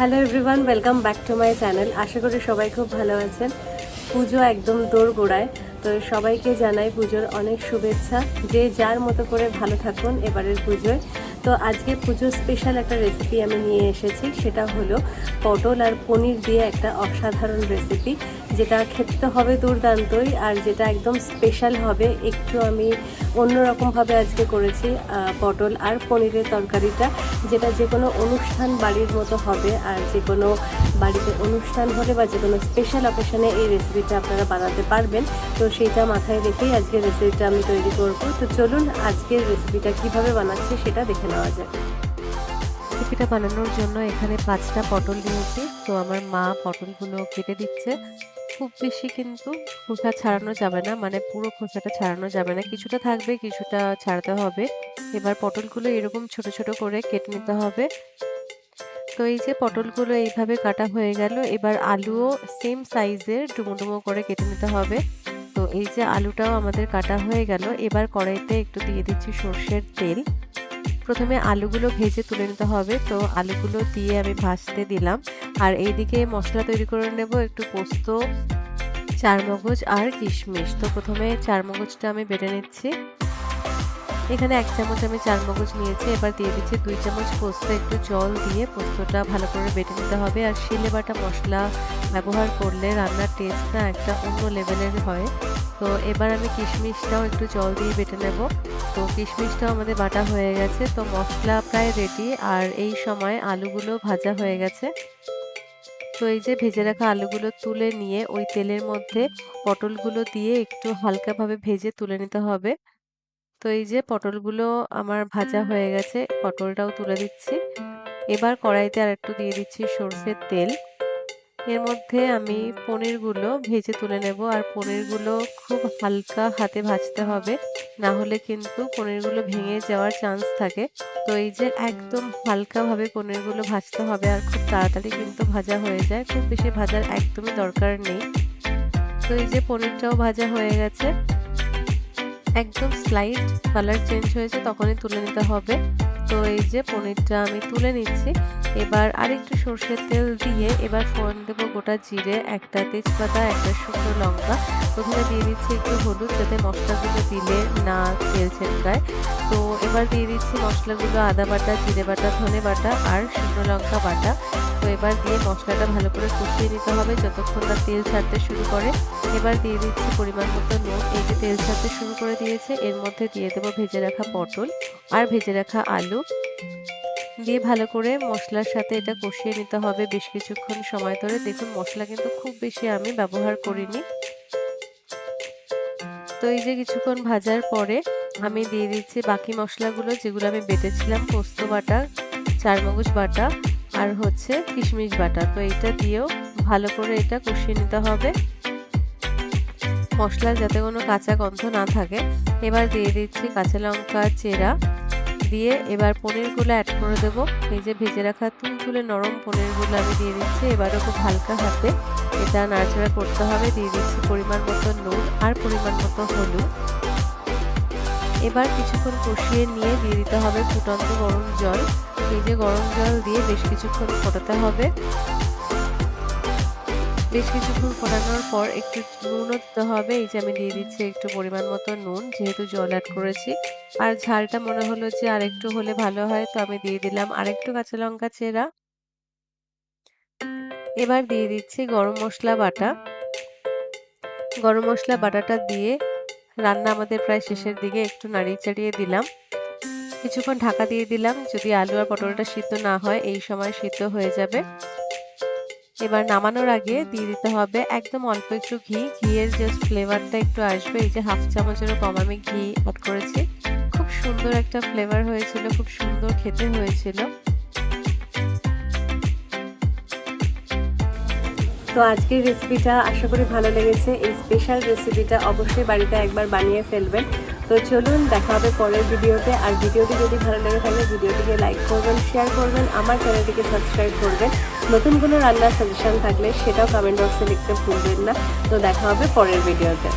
Hello everyone welcome back to my channel আশা করি সবাই খুব ভালো আছেন। পুজো একদম দৌড় গোড়ায় তো সবাইকে জানাই পুজোর অনেক শুভেচ্ছা। যে যার মতো করে ভালো থাকুন এবারের পুজোয়। তো আজকে পুজোর স্পেশাল একটা রেসিপি আমি নিয়ে এসেছি। সেটা হলো পটল আর পনির দিয়ে একটা অসাধারণ রেসিপি যেটা খেতে তো হবে দুর্দান্তই আর যেটা একদম স্পেশাল হবে, একটু আমি অন্যরকমভাবে আজকে করেছি পটল আর পনিরের তরকারিটা, যেটা যে কোনো অনুষ্ঠান বাড়ির মতো হবে আর যে কোনো বাড়িতে অনুষ্ঠান হলে বা যে কোনো স্পেশাল অকেশনে এই রেসিপিটা আপনারা বানাতে পারবেন। তো সেইটা মাথায় রেখেই আজকের রেসিপিটা আমি তৈরি করব। তো চলুন আজকের রেসিপিটা কীভাবে বানাচ্ছি সেটা দেখে নেওয়া যাক। রেসিপিটা বানানোর জন্য এখানে পাঁচটা পটল নিয়েছি। তো আমার মা পটলগুলো কেটে দিচ্ছে। খুব বেশি কিন্তু খোসা ছাড়ানো যাবে না মানে পুরো খোসাটা ছাড়ানো যাবে না। কিছুটা থাকবে, কিছুটা ছাড়তে হবে। এবার পটলগুলো এরকম ছোট ছোট করে কেটে নিতে হবে। তো এই যে পটলগুলো এইভাবে কাটা হয়ে গেল, এবার আলুও সেম সাইজের ডুমো ডুমো করে কেটে নিতে হবে। তো এই যে আলুটাও আমাদের কাটা হয়ে গেল, এবার কড়াইতে একটু দিয়ে দিচ্ছি সর্ষের তেল। প্রথমে আলুগুলো ভেজে তুলে নিতে হবে। তো আলুগুলো দিয়ে আমি ভাজতে দিলাম। আর এইদিকে মশলা তৈরি করে নেব একটু পোস্ত, চারমগজ আর কিশমিশ। তো প্রথমে চারমগজটা আমি বেটে নিচ্ছি। এখানে এক চামচ আমি চারমগজ নিয়েছি। এবার দিয়ে দিচ্ছি দুই চামচ পোস্ত। একটু জল দিয়ে পোস্তটা ভালো করে বেটে নিতে হবে। আর শিলে বাটা মশলা ব্যবহার করলে রান্নার টেস্টটা একটা অন্য লেভেলের হয়। তো এবার আমি কিশমিশটাও একটু জল দিয়ে বেটে নেব। তো কিশমিশটাও আমাদের বাটা হয়ে গেছে। তো মশলা প্রায় রেডি আর এই সময় আলুগুলো ভাজা হয়ে গেছে। তো এই যে ভেজে রাখা আলুগুলো তুলে নিয়ে ওই তেলের মধ্যে পটলগুলো দিয়ে একটু হালকাভাবে ভেজে তুলে নিতে হবে। তো এই যে পটলগুলো আমার ভাজা হয়ে গেছে, পটলটাও তুলে দিচ্ছি। এবার কড়াইতে আর একটু দিয়ে দিচ্ছি সর্ষের তেল। এর মধ্যে আমি পনিরগুলো ভেজে তুলে নেব আর পনিরগুলো খুব হালকা হাতে ভাজতে হবে। না হলে কিন্তু পনিরগুলো ভেঙে যাওয়ার চান্স থাকে। তো এই যে একদম হালকাভাবে পনিরগুলো ভাজতে হবে আর খুব তাড়াতাড়ি কিন্তু ভাজা হয়ে যায়। খুব বেশি ভাজার একদমই দরকার নেই। তো এই যে পনিরটাও ভাজা হয়ে গেছে। একদম স্লাইট কালার চেঞ্জ হয়েছে, তখনই তুলে নিতে হবে। তো এই যে পনিরটা আমি তুলে নিচ্ছি। এবার আরেকটু সর্ষের তেল দিয়ে এবার ফোড়ন দেবো গোটা জিরে, একটা তেজপাতা, একটা শুকনো লঙ্কা। প্রথমে দিয়ে দিচ্ছি একটু হলুদ যাতে মশলাগুলো দিলে না তেল ছেটকায়। তো এবার দিয়ে দিচ্ছি মশলাগুলো আদা বাটা, জিরে বাটা, ধনে বাটা আর শুকনো লঙ্কা বাটা। তো এবার দিয়ে মশলাটা ভালো করে কষিয়ে নিতে হবে যতক্ষণ না তেল ছাড়তে শুরু করে। এবার দিয়ে দিচ্ছি পরিমাণ মতো নুন। এই যে তেল ছাড়তে শুরু করে দিয়েছে, এর মধ্যে দিয়ে দেবো ভেজে রাখা পটল আর ভেজে রাখা আলু দিয়ে ভালো করে মশলার সাথে এটা কষিয়ে নিতে হবে বেশ কিছুক্ষণ সময় ধরে। দেখুন, মশলা কিন্তু খুব বেশি আমি ব্যবহার করিনি। তো এই যে কিছুক্ষণ ভাজার পরে আমি দিয়ে দিচ্ছি বাকি মশলাগুলো, যেগুলো আমি বেটেছিলাম, পোস্ত বাটা, চারমগজ বাটা আর হচ্ছে কিশমিশ বাটা। তো এটা দিয়েও ভালো করে এটা কষিয়ে নিতে হবে। মশলার যাতে কোনো কাঁচা গন্ধ না থাকে। এবার দিয়ে দিচ্ছি কাঁচা লঙ্কা, চেরা দিয়ে এবার পনিরগুলো অ্যাড করে দেবো। এই যে ভেজে রাখা তুলতুলে নরম পনিরগুলো আমি দিয়ে দিচ্ছি। এবারও খুব হালকা হাতে এটা নাড়াচাড়া করতে হবে। দিয়ে দিচ্ছি পরিমাণ মতো নুন আর পরিমাণ মতো হলুদ। এবার কিছুক্ষণ কষিয়ে নিয়ে দিয়ে দিতে হবে ফুটন্ত গরম জল। এই যে গরম জল দিয়ে বেশ কিছুক্ষণ ফোটাতে হবে। বেশ কিছুক্ষণ ফোটানোর পর একটু নুনও দিতে হবে। এই যে আমি দিয়ে দিচ্ছি একটু পরিমাণ মতো নুন, যেহেতু জল অ্যাড করেছি। আর ঝালটা মনে হলো যে আর একটু হলে ভালো হয়, তো আমি দিয়ে দিলাম আরেকটু কাঁচা লঙ্কা চেরা। এবার দিয়ে দিচ্ছি গরম মশলা বাটা। গরম মশলা বাটাটা দিয়ে রান্না আমাদের প্রায় শেষের দিকে একটু নাড়িয়ে চাড়িয়ে দিলাম। কিছুক্ষণ ঢাকা দিয়ে দিলাম। যদি আলু আর পটলটা সিদ্ধ না হয়, এই সময় সিদ্ধ হয়ে যাবে। এবার নামানোর আগে দিয়ে দিতে হবে একদম অল্প একটু ঘি। ঘিয়ের জাস্ট ফ্লেভারটা একটু আসবে, এই যে হাফ চামচেরও কম আমি ঘি অ্যাড করেছি। খুব সুন্দর একটা ফ্লেভার হয়েছিল, খুব সুন্দর খেতে হয়েছিল। তো আজকের রেসিপিটা আশা করি ভালো লেগেছে। এই স্পেশাল রেসিপিটা অবশ্যই বাড়িতে একবার বানিয়ে ফেলবেন। তো চলুন, দেখা হবে পরের ভিডিওতে। আর ভিডিওটি যদি ভালো লেগে থাকে, ভিডিওটিকে লাইক করবেন শেয়ার করবেন, আমার চ্যানেলটিকে সাবস্ক্রাইব করবেন। নতুন কোনো রান্নার সাজেশান থাকলে সেটাও কমেন্ট বক্সে লিখতে ভুলবেন না। তো দেখা হবে পরের ভিডিওতে।